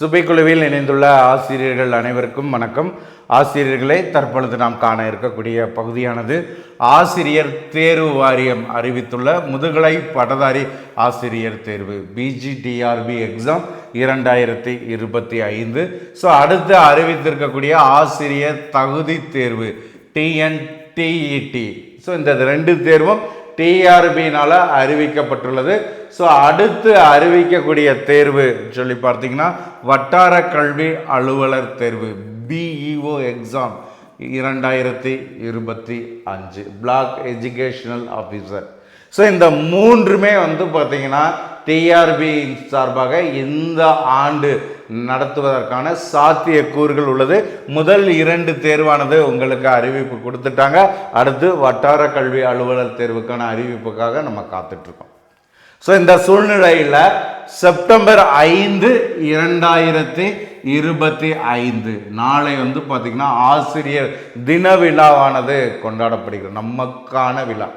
சுபைக்குழுவில் இணைந்துள்ள ஆசிரியர்கள் அனைவருக்கும் வணக்கம். ஆசிரியர்களை தற்பொழுது நாம் காண இருக்கக்கூடிய பகுதியானது ஆசிரியர் தேர்வு வாரியம் அறிவித்துள்ள முதுகலை பட்டதாரி ஆசிரியர் தேர்வு பிஜிடிஆர்பி எக்ஸாம் இரண்டாயிரத்தி இருபத்தி ஐந்து. ஸோ அடுத்து அறிவித்திருக்கக்கூடிய ஆசிரியர் தகுதி தேர்வு டிஎன்டிஇடி ஸோ இந்த ரெண்டு தேர்வும் டிஆர்பினால் அறிவிக்கப்பட்டுள்ளது. ஸோ அடுத்து அறிவிக்கக்கூடிய தேர்வு சொல்லி பார்த்தீங்கன்னா வட்டார கல்வி அலுவலர் தேர்வு பிஇஓ எக்ஸாம் இரண்டாயிரத்தி இருபத்தி அஞ்சு பிளாக் எஜுகேஷனல் ஆஃபீஸர் ஸோ இந்த மூன்றுமே வந்து பார்த்தீங்கன்னா டிஆர்பி சார்பாக இந்த ஆண்டு நடத்துவதற்கான சாத்தியக்கூறுகள் உள்ளது. முதல் இரண்டு தேர்வானது உங்களுக்கு அறிவிப்பு கொடுத்துட்டாங்க. அடுத்து வட்டார கல்வி அலுவலர் தேர்வுக்கான அறிவிப்புக்காக நம்ம காத்துட்ருக்கோம். ஸோ இந்த சூழ்நிலையில் செப்டம்பர் ஐந்து இரண்டாயிரத்தி இருபத்தி ஐந்து நாளை வந்து பார்த்திங்கன்னா ஆசிரியர் தின விழாவானது கொண்டாடப்படுகிறது. நமக்கான விழா.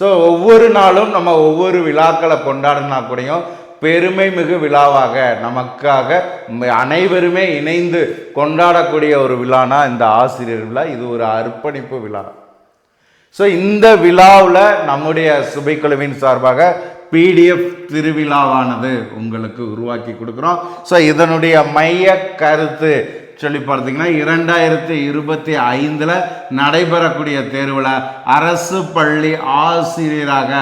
ஸோ ஒவ்வொரு நாளும் நம்ம ஒவ்வொரு விழாக்களை கொண்டாடினா கூடயும் பெருமை மிகு விழாவாக நமக்காக அனைவருமே இணைந்து கொண்டாடக்கூடிய ஒரு விழானா இந்த ஆசிரியர் விழா. இது ஒரு அர்ப்பணிப்பு விழா. ஸோ இந்த விழாவில் நம்முடைய சுபைக்குழுவின் சார்பாக பிடிஎஃப் திருவிழாவானது உங்களுக்கு உருவாக்கி கொடுக்குறோம். ஸோ இதனுடைய மைய கருத்து சொல்லி பார்த்தீங்கன்னா இரண்டாயிரத்தி இருபத்தி ஐந்தில் நடைபெறக்கூடிய தேர்வில் அரசு பள்ளி ஆசிரியராக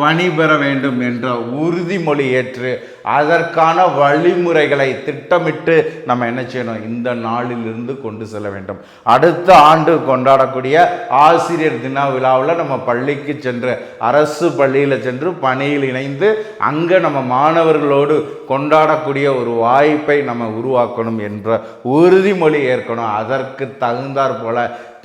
பணிபெற வேண்டும் என்ற உறுதிமொழி ஏற்று அதற்கான வழிமுறைகளை திட்டமிட்டு நம்ம என்ன செய்யணும்? இந்த நாளிலிருந்து கொண்டு செல்ல வேண்டும். அடுத்த ஆண்டு கொண்டாடக்கூடிய ஆசிரியர் தின விழாவில் நம்ம பள்ளிக்கு சென்று அரசு பள்ளியில் சென்று பணியில் இணைந்து அங்கே நம்ம மாணவர்களோடு கொண்டாடக்கூடிய ஒரு வாய்ப்பை நம்ம உருவாக்கணும் என்ற உறுதிமொழி ஏற்கணும். அதற்கு தகுந்தாற் போல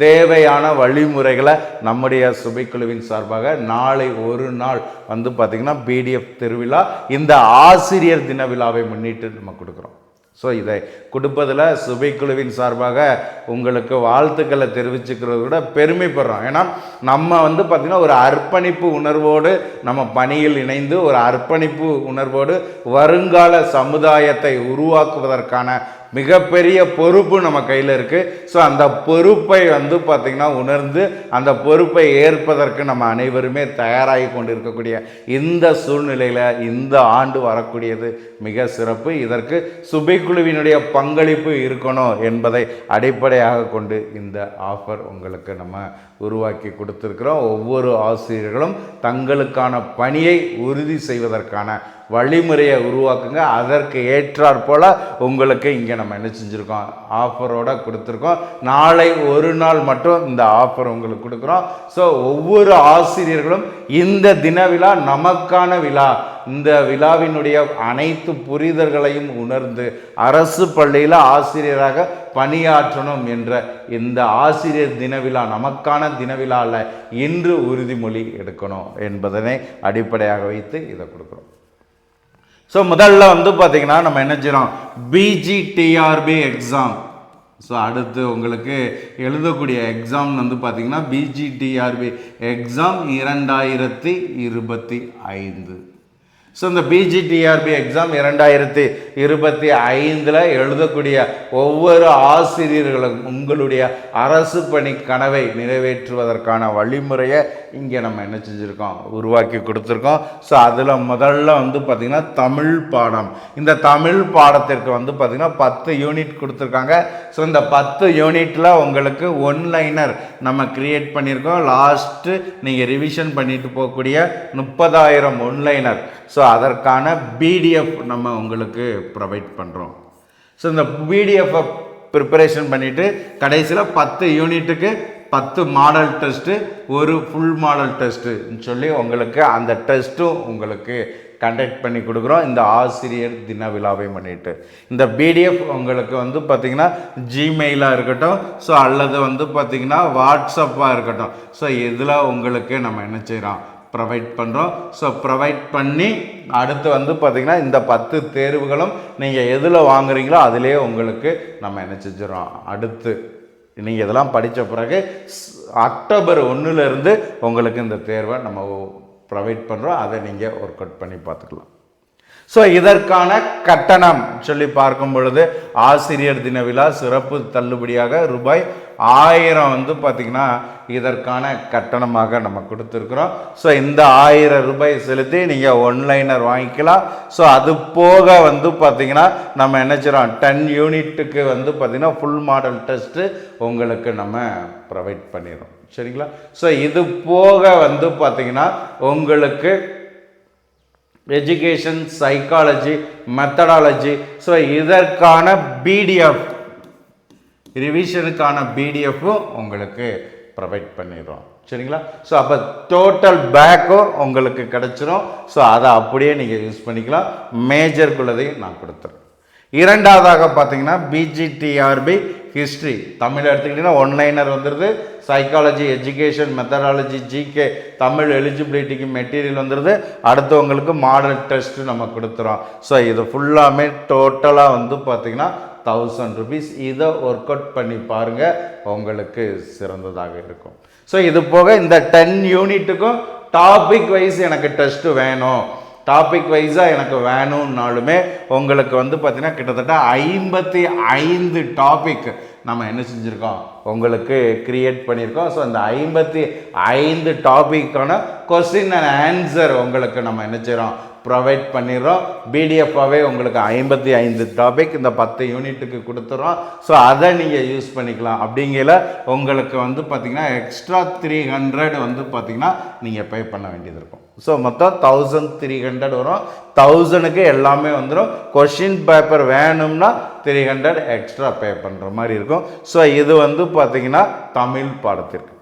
தேவையான வழிமுறைகளை நம்முடைய சுபைக்குழுவின் சார்பாக நாளை ஒரு நாள் வந்து பார்த்திங்கன்னா பிடிஎஃப் திருவிழா இந்த ஆசிரியர் தின விழாவை முன்னிட்டு நம்ம கொடுக்குறோம். ஸோ இதை கொடுப்பதில் சுபைக்குழுவின் சார்பாக உங்களுக்கு வாழ்த்துக்களை தெரிவிச்சுக்கிறது விட பெருமைப்படுறோம். ஏன்னா நம்ம வந்து பார்த்திங்கன்னா ஒரு அர்ப்பணிப்பு உணர்வோடு நம்ம பணியில் இணைந்து ஒரு அர்ப்பணிப்பு உணர்வோடு வருங்கால சமுதாயத்தை உருவாக்குவதற்கான மிகப்பெரிய பொறுப்பு நம்ம கையில் இருக்குது ஸோ அந்த பொறுப்பை வந்து பார்த்திங்கன்னா உணர்ந்து அந்த பொறுப்பை ஏற்பதற்கு நம்ம அனைவருமே தயாராகி கொண்டு இருக்கக்கூடிய இந்த சூழ்நிலையில் இந்த ஆண்டு வரக்கூடியது மிக சிறப்பு. இதற்கு சுபைக்குழுவினுடைய பங்களிப்பு இருக்கணும் என்பதை அடிப்படையாக கொண்டு இந்த ஆஃபர் உங்களுக்கு நம்ம உருவாக்கி கொடுத்துருக்குறோம். ஒவ்வொரு ஆசிரியர்களும் தங்களுக்கான பணியை உறுதி செய்வதற்கான வழிமுறையை உருவாக்குங்க. அதற்கு ஏற்றாற் போல உங்களுக்கு இங்கே நம்ம என்ன செஞ்சுருக்கோம்? ஆஃபரோடு கொடுத்துருக்கோம். நாளை ஒரு நாள் மட்டும் இந்த ஆஃபர் உங்களுக்கு கொடுக்குறோம். ஸோ ஒவ்வொரு ஆசிரியர்களும் இந்த தின விழா நமக்கான விழா இந்த விழாவினுடைய அனைத்து புரிதல்களையும் உணர்ந்து அரசு பள்ளியில் ஆசிரியராக பணியாற்றணும் என்ற இந்த ஆசிரியர் தின விழா நமக்கான தின விழாவில் இன்று உறுதிமொழி எடுக்கணும் என்பதனை அடிப்படையாக வைத்து இதை கொடுக்குறோம். ஸோ முதல்ல வந்து பார்த்திங்கன்னா நம்ம என்ன செய்கிறோம் பிஜிடிஆர்பி எக்ஸாம் ஸோ அடுத்து உங்களுக்கு எழுதக்கூடிய எக்ஸாம் வந்து பார்த்திங்கன்னா பிஜிடிஆர்பி எக்ஸாம் இரண்டாயிரத்தி இருபத்தி ஐந்து. ஸோ இந்த பிஜிடிஆர்பி எக்ஸாம் இரண்டாயிரத்தி இருபத்தி ஐந்தில் எழுதக்கூடிய ஒவ்வொரு ஆசிரியர்களும் உங்களுடைய அரசு பணி கனவை நிறைவேற்றுவதற்கான வழிமுறையை இங்கே நம்ம என்ன செஞ்சுருக்கோம்? உருவாக்கி கொடுத்துருக்கோம். ஸோ அதில் முதல்ல வந்து பார்த்திங்கன்னா தமிழ் பாடம். இந்த தமிழ் பாடத்திற்கு வந்து பார்த்திங்கன்னா பத்து யூனிட் கொடுத்துருக்காங்க. ஸோ இந்த பத்து யூனிட்டில் உங்களுக்கு ஒன்லைனர் நம்ம கிரியேட் பண்ணியிருக்கோம். லாஸ்ட்டு நீங்கள் ரிவிஷன் பண்ணிட்டு போகக்கூடிய முப்பதாயிரம் ஒன்லைனர் ஸோ அதற்கான பிடிஎஃப் நம்ம உங்களுக்கு ப்ரொவைட் பண்ணுறோம் ஸோ இந்த பிடிஎஃப்பை ப்ரிப்பரேஷன் பண்ணிவிட்டு கடைசியில் பத்து யூனிட்டுக்கு பத்து மாடல் டெஸ்ட்டு ஒரு ஃபுல் மாடல் டெஸ்ட்டுன்னு சொல்லி உங்களுக்கு அந்த டெஸ்ட்டும் உங்களுக்கு கண்டக்ட் பண்ணி கொடுக்குறோம். இந்த ஆசிரியர் தின விழாவை முன்னிட்டு இந்த பிடிஎஃப் உங்களுக்கு வந்து பார்த்திங்கன்னா ஜிமெயிலாக இருக்கட்டும் ஸோ அல்லது வந்து பார்த்திங்கன்னா வாட்ஸ்அப்பாக இருக்கட்டும். ஸோ இதில் உங்களுக்கு நம்ம என்ன செய்கிறோம் ப்ரொவைட் பண்ணுறோம் ஸோ ப்ரொவைட் பண்ணி அடுத்து வந்து பார்த்திங்கன்னா இந்த பத்து தேர்வுகளும் நீங்கள் எதில் வாங்குறீங்களோ அதிலே உங்களுக்கு நம்ம என்ன செஞ்சிடறோம். அடுத்து நீங்கள் இதெல்லாம் படித்த பிறகு அக்டோபர் ஒன்றுலேருந்து உங்களுக்கு இந்த தேர்வை நம்ம ப்ரொவைட் பண்ணுறோம் அதை நீங்கள் ஒர்க் அவுட் பண்ணி பார்த்துக்கலாம் ஸோ இதற்கான கட்டணம் சொல்லி பார்க்கும் பொழுது ஆசிரியர் தின விழா சிறப்பு தள்ளுபடியாக ரூபாய் ஆயிரம் வந்து பார்த்திங்கன்னா இதற்கான கட்டணமாக நம்ம கொடுத்துருக்குறோம். ஸோ இந்த ஆயிரம் ரூபாய் செலுத்தி நீங்கள் ஒன்லைனர் வாங்கிக்கலாம். ஸோ அது போக வந்து பார்த்திங்கன்னா நம்ம என்ன செய்கிறோம் டென் யூனிட்டுக்கு வந்து பார்த்திங்கன்னா ஃபுல் மாடல் டெஸ்ட்டு உங்களுக்கு நம்ம ப்ரொவைட் பண்ணிடுறோம். சரிங்களா? ஸோ இது போக வந்து பார்த்திங்கன்னா உங்களுக்கு எஜுகேஷன் சைக்காலஜி மெத்தடாலஜி ஸோ இதற்கான பிடிஎஃப் ரிவிஷனுக்கான பிடிஎஃப்பும் உங்களுக்கு ப்ரொவைட் பண்ணிடுறோம் சரிங்களா? ஸோ அப்போ டோட்டல் பேக்கும் உங்களுக்கு கிடச்சிரும். ஸோ அதை அப்படியே நீங்கள் யூஸ் பண்ணிக்கலாம். மேஜருக்குள்ளதையும் நான் கொடுத்துறேன். இரண்டாவதாக பார்த்தீங்கன்னா பிஜிடிஆர்பி ஹிஸ்ட்ரி தமிழ் எடுத்துக்கிட்டிங்கன்னா ஒன்லைனர் வந்துடுது psychology education methodology GK Tamil எலிஜிபிலிட்டிக்கு material வந்துடுது அடுத்தவங்களுக்கு மாடல் டெஸ்ட் நம்ம கொடுத்துறோம். ஸோ இது ஃபுல்லாமே டோட்டலாக வந்து பார்த்திங்கன்னா தௌசண்ட் ருபீஸ் இதை ஒர்க் அவுட் பண்ணி பாருங்கள் உங்களுக்கு சிறந்ததாக இருக்கும். ஸோ இது போக இந்த டென் யூனிட்டுக்கும் டாபிக் வைஸ் எனக்கு டெஸ்ட்டு வேணும். டாபிக் வைஸாக எனக்கு வேணும்னாலுமே உங்களுக்கு வந்து பார்த்திங்கன்னா கிட்டத்தட்ட ஐம்பத்தி ஐந்து டாபிக் நம்ம என்ன செஞ்சுருக்கோம்? உங்களுக்கு க்ரியேட் பண்ணியிருக்கோம் ஸோ அந்த ஐம்பத்தி ஐந்து டாபிக்கான கொஸ்டின் அண்ட் ஆன்சர் உங்களுக்கு நம்ம என்ன செய்கிறோம் ப்ரொவைட் பண்ணிடுறோம் பிடிஎஃபாகவே உங்களுக்கு ஐம்பத்தி ஐந்து டாபிக் இந்த பத்து யூனிட்டுக்கு கொடுத்துறோம். ஸோ அதை நீங்கள் யூஸ் பண்ணிக்கலாம். அப்படிங்கிற உங்களுக்கு வந்து பார்த்திங்கன்னா எக்ஸ்ட்ரா த்ரீ ஹண்ட்ரட் வந்து பார்த்திங்கன்னா நீங்கள் பே பண்ண வேண்டியது இருக்கும். ஸோ மொத்தம் தௌசண்ட் த்ரீ ஹண்ட்ரட் வரும். தௌசண்டுக்கு எல்லாமே வந்துடும் கொஷின் பேப்பர் வேணும்னா த்ரீ ஹண்ட்ரட் எக்ஸ்ட்ரா பே பண்ணுற மாதிரி இருக்கும். ஸோ இது வந்து பார்த்திங்கன்னா தமிழ் பாடத்திற்கு.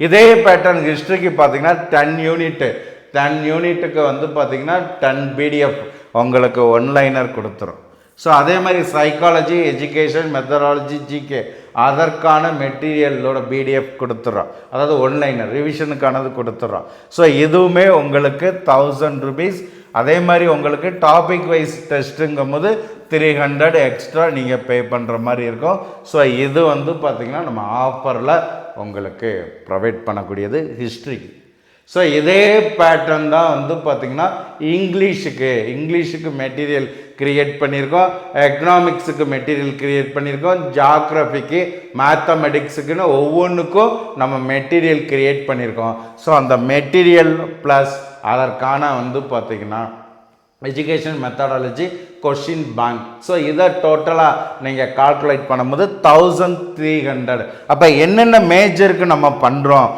இதே பேட்டர்ன் ஹிஸ்ட்ரிக்கு பார்த்தீங்கன்னா டென் யூனிட்டு டென் யூனிட்டுக்கு வந்து பார்த்தீங்கன்னா டென் பிடிஎஃப் உங்களுக்கு ஒன்லைனர் கொடுத்துரும். ஸோ அதே மாதிரி சைக்காலஜி எஜுகேஷன் மெத்தடாலஜி ஜிகே அதற்கான மெட்டீரியலோட பிடிஎஃப் கொடுத்துட்றோம் அதாவது ஒன்லைனர் ரிவிஷனுக்கானது கொடுத்துட்றோம் ஸோ இதுவுமே உங்களுக்கு தௌசண்ட் ருபீஸ் அதே மாதிரி உங்களுக்கு டாபிக் வைஸ் டெஸ்ட்டுங்கும் போது த்ரீ ஹண்ட்ரட் எக்ஸ்ட்ரா நீங்கள் பே பண்ணுற மாதிரி இருக்கும். ஸோ இது வந்து பார்த்திங்கன்னா நம்ம ஆஃபரில் உங்களுக்கு ப்ரொவைட் பண்ணக்கூடியது ஹிஸ்ட்ரிக்கு ஸோ இதே பேட்டர்ன் தான் வந்து பார்த்திங்கன்னா இங்கிலீஷுக்கு இங்கிலீஷுக்கு மெட்டீரியல் க்ரியேட் பண்ணியிருக்கோம். எக்கனாமிக்ஸுக்கு மெட்டீரியல் க்ரியேட் பண்ணியிருக்கோம். ஜாக்ரஃபிக்கு மேத்தமெட்டிக்ஸுக்குன்னு ஒவ்வொன்றுக்கும் நம்ம மெட்டீரியல் கிரியேட் பண்ணியிருக்கோம். ஸோ அந்த மெட்டீரியல் ப்ளஸ் அதற்கான வந்து பார்த்திங்கன்னா education methodology question bank so இதை டோட்டலாக நீங்கள் கால்குலேட் பண்ணும்போது தௌசண்ட் த்ரீ ஹண்ட்ரட் அப்போ என்னென்ன மேஜருக்கு நம்ம பண்ணுறோம்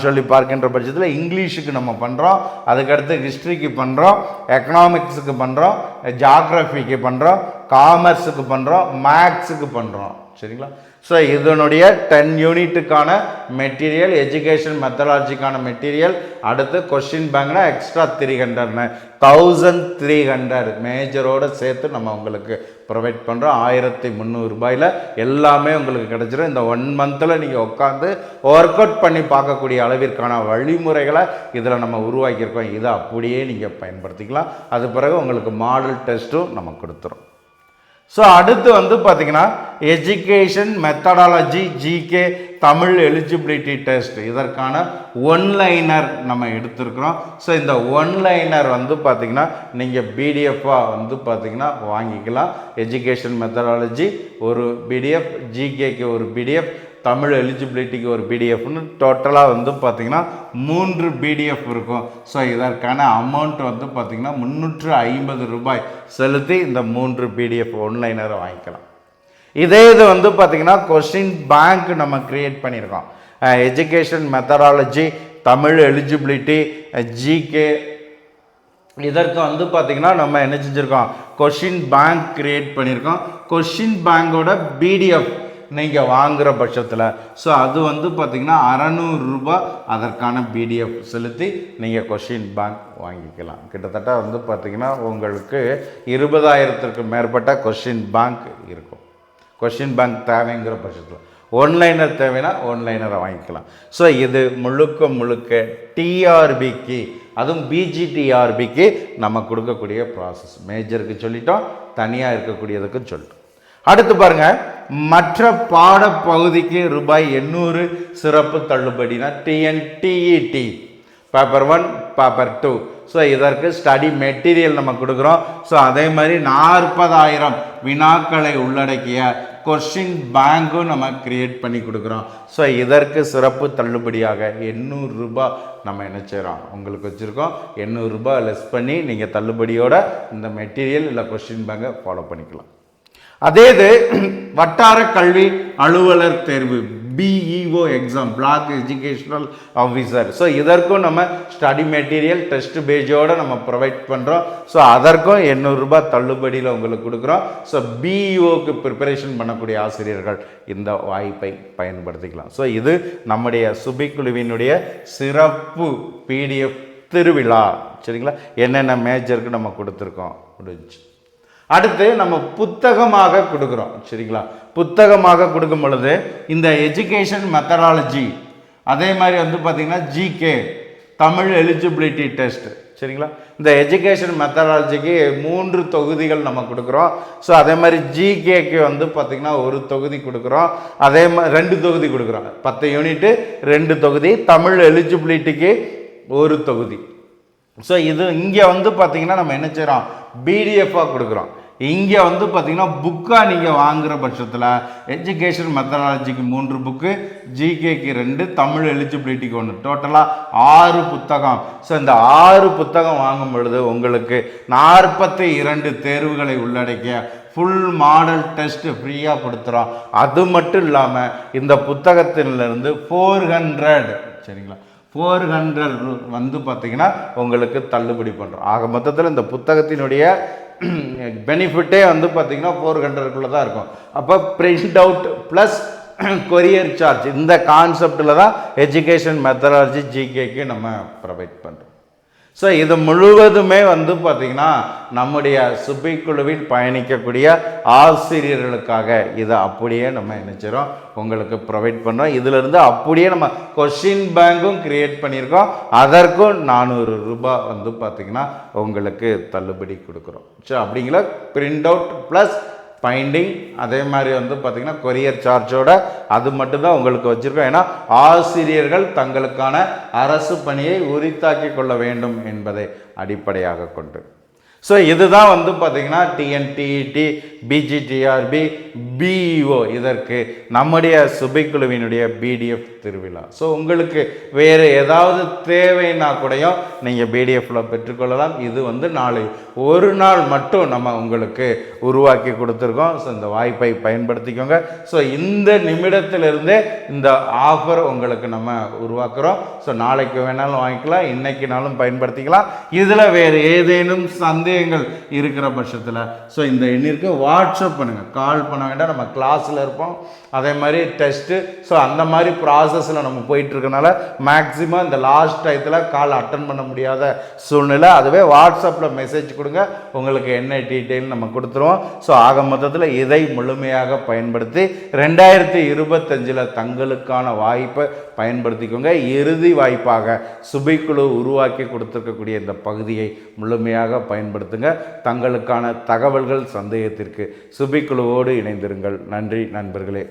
சொல்லி பார்க்கின்ற பட்சத்தில் இங்கிலீஷுக்கு நம்ம பண்ணுறோம் அதுக்கடுத்து ஹிஸ்ட்ரிக்கு பண்ணுறோம் எக்கனாமிக்ஸுக்கு பண்ணுறோம் ஜாக்ரஃபிக்கு பண்ணுறோம் காமர்ஸுக்கு பண்ணுறோம் மேக்ஸுக்கு பண்ணுறோம் சரிங்களா? ஸோ இதனுடைய டென் யூனிட்டுக்கான மெட்டீரியல் எஜுகேஷன் மெத்தடாலஜிக்கான மெட்டீரியல் அடுத்து கொஷின் பேங்க்னா எக்ஸ்ட்ரா த்ரீ ஹண்ட்ரட்னு தௌசண்ட் த்ரீ ஹண்ட்ரட் மேஜரோடு சேர்த்து நம்ம உங்களுக்கு ப்ரொவைட் பண்ணுறோம் ஆயிரத்தி முந்நூறுபாயில் எல்லாமே உங்களுக்கு கிடச்சிரும். இந்த ஒன் மந்தில் நீங்கள் உட்காந்து ஒர்க் அவுட் பண்ணி பார்க்கக்கூடிய அளவிற்கான வழிமுறைகளை இதில் நம்ம உருவாக்கியிருக்கோம். இதை அப்படியே நீங்கள் பயன்படுத்திக்கலாம். அது பிறகு உங்களுக்கு மாடல் டெஸ்ட்டும் நம்ம கொடுத்துரும். ஸோ அடுத்து வந்து பார்த்திங்கன்னா education methodology GK Tamil eligibility test இதற்கான ஒன்லைனர் நம்ம எடுத்திருக்கிறோம். ஸோ இந்த ஒன்லைனர் வந்து பார்த்திங்கன்னா நீங்கள் பிடிஎஃபாக வந்து பார்த்திங்கன்னா வாங்கிக்கலாம். எஜுகேஷன் மெத்தடாலஜி ஒரு பிடிஎஃப் ஜிகேக்கு ஒரு பிடிஎஃப் தமிழ் எலிஜிபிலிட்டிக்கு ஒரு பிடிஎஃப்னு டோட்டலாக வந்து பார்த்திங்கன்னா மூன்று பிடிஎஃப் இருக்கும். ஸோ இதற்கான அமௌண்ட் வந்து பார்த்திங்கன்னா முந்நூற்று ஐம்பது ரூபாய் செலுத்தி இந்த மூன்று பிடிஎஃப் ஒன்லைனரை வாங்கிக்கலாம். இதே இது வந்து பார்த்திங்கன்னா கொஸ்டின் பேங்க் நம்ம க்ரியேட் பண்ணியிருக்கோம். Education methodology Tamil eligibility GK இதற்கு வந்து பார்த்திங்கன்னா நம்ம என்ன செஞ்சுருக்கோம்? கொஷின் பேங்க் க்ரியேட் பண்ணியிருக்கோம். கொஷின் பேங்கோட பிடிஎஃப் நீங்கள் வாங்குகிற பட்சத்தில். ஸோ அது வந்து பார்த்திங்கன்னா அறநூறுரூபா அதற்கான பிடிஎஃப் செலுத்தி நீங்கள் கொஷின் பேங்க் வாங்கிக்கலாம். கிட்டத்தட்ட வந்து பார்த்திங்கன்னா உங்களுக்கு இருபதாயிரத்திற்கு மேற்பட்ட கொஷின் பேங்க் இருக்கும். கொஷின் பேங்க் தேவைங்கிற பட்சத்தில். ஒன்லைனர் தேவைன்னா ஒன்லைனரை வாங்கிக்கலாம். ஸோ இது முழுக்க முழுக்க டிஆர்பிக்கு அதுவும் பிஜிடிஆர்பிக்கு நம்ம கொடுக்கக்கூடிய ப்ராசஸ் மேஜருக்கு சொல்லிட்டோம் தனியாக இருக்கக்கூடியதுக்கு சொல்லிட்டோம். அடுத்து பாருங்க மற்ற பாடப்பகுதிக்கு ரூபாய் எண்ணூறு சிறப்பு தள்ளுபடினா TNTET paper one paper two so இதற்கு ஸ்டடி மெட்டீரியல் நம்ம கொடுக்குறோம். ஸோ அதே மாதிரி நாற்பதாயிரம் வினாக்களை உள்ளடக்கிய கொஷின் பேங்க்கும் நம்ம க்ரியேட் பண்ணி கொடுக்குறோம். ஸோ இதற்கு சிறப்பு தள்ளுபடியாக எண்ணூறுரூபா நம்ம என்ன செய்கிறோம் உங்களுக்கு வச்சுருக்கோம். எண்ணூறுரூபா லெஸ் பண்ணி நீங்கள் தள்ளுபடியோட இந்த மெட்டீரியல் இல்லை கொஷின் பேங்கை ஃபாலோ பண்ணிக்கலாம். அதே இது வட்டார கல்வி அலுவலர் தேர்வு. BEO exam block educational officer so இதற்கும் நம்ம ஸ்டடி மெட்டீரியல் டெஸ்ட் பேஜோடு நம்ம ப்ரொவைட் பண்ணுறோம் ஸோ அதற்கும் எண்ணூறுரூபா தள்ளுபடியில் உங்களுக்கு கொடுக்குறோம். ஸோ பிஇஓக்கு ப்ரிப்பரேஷன் பண்ணக்கூடிய ஆசிரியர்கள் இந்த வாய்ப்பை பயன்படுத்திக்கலாம். ஸோ இது நம்முடைய சுபிக்குழுவினுடைய சிறப்பு பிடிஎஃப் திருவிழா. சரிங்களா? என்னென்ன மேஜருக்கு நம்ம கொடுத்துருக்கோம்? முடிஞ்சு. அடுத்து நம்ம புத்தகமாக கொடுக்குறோம். சரிங்களா? புத்தகமாக கொடுக்கும் பொழுது இந்த எஜுகேஷன் மெத்தடாலஜி அதே மாதிரி வந்து பார்த்திங்கன்னா ஜிகே தமிழ் எலிஜிபிலிட்டி டெஸ்ட் சரிங்களா? இந்த எஜுகேஷன் மெத்தடாலஜிக்கு மூன்று தொகுதிகள் நம்ம கொடுக்குறோம். ஸோ அதே மாதிரி ஜிகேக்கு வந்து பார்த்திங்கன்னா ஒரு தொகுதி கொடுக்குறோம். அதே மாதிரி ரெண்டு தொகுதி கொடுக்குறோம். பத்து யூனிட்டு ரெண்டு தொகுதி. தமிழ் எலிஜிபிலிட்டிக்கு ஒரு தொகுதி. ஸோ இது இங்கே வந்து பார்த்தீங்கன்னா நம்ம என்ன செய்கிறோம் பிடிஎஃபாக கொடுக்குறோம். இங்கே வந்து பார்த்திங்கன்னா புக்காக நீங்கள் வாங்குகிற பட்சத்தில் எஜுகேஷன் மெத்தடாலஜிக்கு மூன்று புக்கு ஜிகேக்கு ரெண்டு தமிழ் எலிஜிபிலிட்டிக்கு ஒன்று டோட்டலாக ஆறு புத்தகம். ஸோ இந்த ஆறு புத்தகம் வாங்கும் பொழுது உங்களுக்கு நாற்பத்தி இரண்டு தேர்வுகளை உள்ளடக்கிய ஃபுல் மாடல் டெஸ்ட்டு ஃப்ரீயாக கொடுத்துறோம். அது மட்டும் இல்லாமல் இந்த புத்தகத்திலிருந்து ஃபோர் ஹண்ட்ரட் சரிங்களா? ஃபோர் ஹண்ட்ரட் வந்து பார்த்திங்கன்னா உங்களுக்கு தள்ளுபடி பண்ணுறோம். ஆக மொத்தத்தில் இந்த புத்தகத்தினுடைய பெனிஃபிட்டே வந்து பார்த்திங்கன்னா ஃபோர் ஹண்ட்ரட்குள்ளே தான் இருக்கும். அப்போ print out plus courier charge இந்த கான்செப்டில் தான் எஜுகேஷன் மெத்தடாலஜி ஜிகேக்கு நம்ம ப்ரொவைட் பண்ணுறோம். ஸோ இது முழுவதுமே வந்து பார்த்திங்கன்னா நம்முடைய சுபிக்குழுவில் பயணிக்கக்கூடிய ஆசிரியர்களுக்காக இதை அப்படியே நம்ம நினச்சிரோம் உங்களுக்கு ப்ரொவைட் பண்ணுறோம் இதிலிருந்து அப்படியே நம்ம கொஷின் பேங்க்கும் க்ரியேட் பண்ணியிருக்கோம். அதற்கும் நானூறு ரூபாய் வந்து பார்த்திங்கன்னா உங்களுக்கு தள்ளுபடி கொடுக்குறோம். ஸோ அப்படிங்கிற பிரிண்ட் அவுட் ப்ளஸ் பைண்டிங் அதே மாதிரி வந்து பார்த்திங்கன்னா கொரியர் சார்ஜோட அது மட்டும்தான் உங்களுக்கு வச்சுருக்கோம். ஏன்னா ஆசிரியர்கள் தங்களுக்கான அரசு பணியை உரித்தாக்கி கொள்ள வேண்டும் என்பதை அடிப்படையாக கொண்டு. ஸோ இதுதான் வந்து பார்த்திங்கன்னா டிஎன்டிஇடி பிஜிடிஆர்பி பிஇஓ இதற்கு நம்முடைய சுபைக்குழுவினுடைய பிடிஎஃப் திருவிழா. ஸோ உங்களுக்கு வேறு ஏதாவது தேவைன்னா கூடயும் நீங்கள் பிடிஎஃப்பில் பெற்றுக்கொள்ளலாம். இது வந்து நாளை ஒரு நாள் மட்டும் நம்ம உங்களுக்கு உருவாக்கி கொடுத்துருக்கோம். ஸோ இந்த வாய்ப்பை பயன்படுத்திக்கோங்க. ஸோ இந்த நிமிடத்திலிருந்தே இந்த ஆஃபர் உங்களுக்கு நம்ம உருவாக்குறோம். ஸோ நாளைக்கு வேணாலும் வாங்கிக்கலாம் இன்னைக்குனாலும் பயன்படுத்திக்கலாம். இதில் வேறு ஏதேனும் சந்தேகங்கள் இருக்கிற பட்சத்தில் ஸோ இந்த எண்ணிற்கு வாட்ஸ்அப் பண்ணுங்கள் கால் பண்ண வேண்டாம் நம்ம கிளாஸில் இருப்போம். அதே மாதிரி டெஸ்ட்டு ஸோ அந்த மாதிரி ப்ராசஸில் நம்ம போயிட்டுருக்கனால மேக்ஸிமம் இந்த லாஸ்ட் டயத்தில் கால் அட்டன் பண்ண முடியாத சூழ்நிலை. அதுவே வாட்ஸ்அப்பில் மெசேஜ் கொடுங்க. உங்களுக்கு என்ன டீட்டெயில் நம்ம கொடுத்துருவோம். ஸோ ஆக மொத்தத்தில் இதை முழுமையாக பயன்படுத்தி ரெண்டாயிரத்தி இருபத்தஞ்சில் தங்களுக்கான வாய்ப்பை பயன்படுத்திக்கோங்க. இறுதி வாய்ப்பாக சுபைக்குழு உருவாக்கி கொடுத்துருக்கக்கூடிய இந்த பகுதியை முழுமையாக பயன்படுத்துங்க. தங்களுக்கான தகவல்கள் சந்தேகத்திற்கு சுபிக்குழுவோடு இணைந்திருங்கள். நன்றி நண்பர்களே.